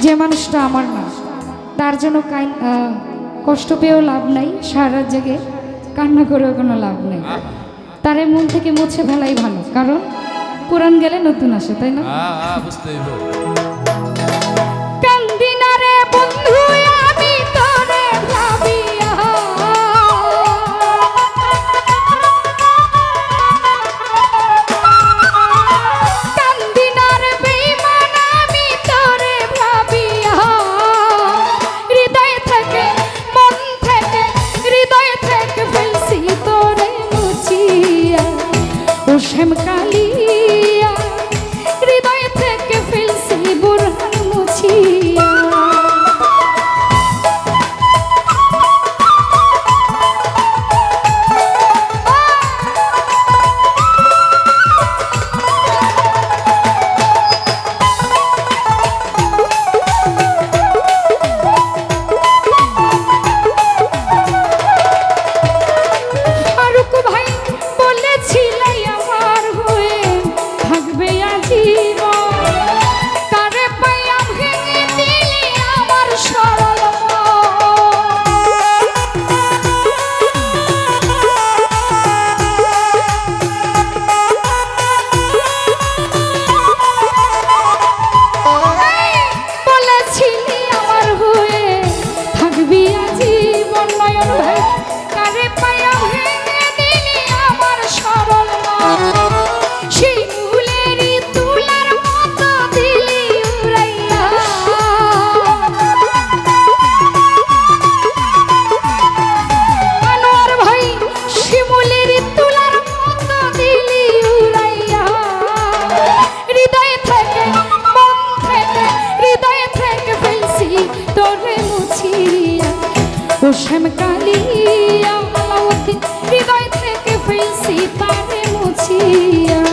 আমার না তার জন্য কাই- কষ্ট পেয়েও লাভ নাই সারা জেগে কান্না করেও কোনো লাভ নেই। তারে মন থেকে মুছে ফেলাই ভালো কারণ পুরান গেলে নতুন আসে তাই না? বুঝতে মুছিয়া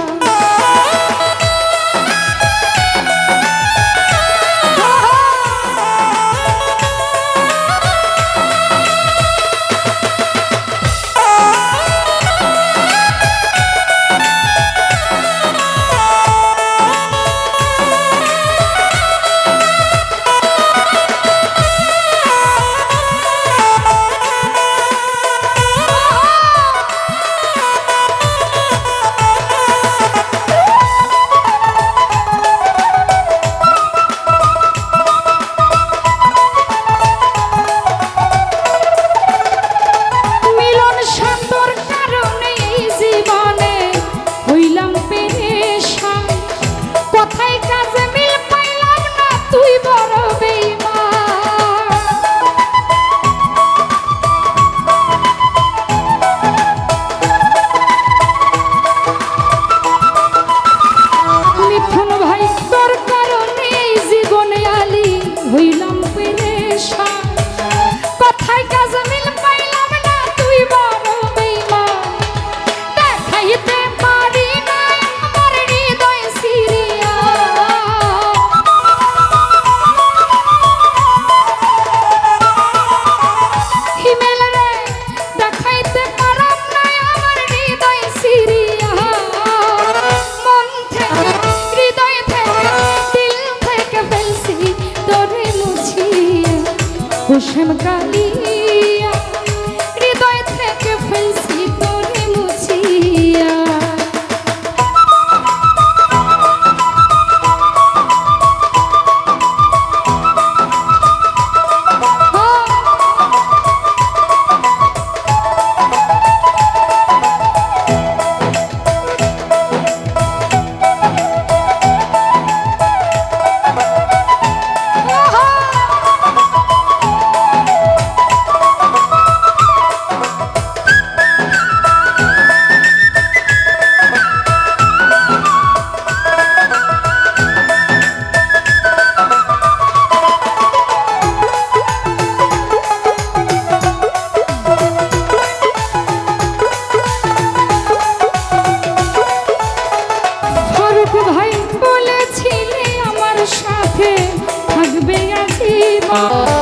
সাথে থাকবে আজীবন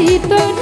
ফেলছি তোরে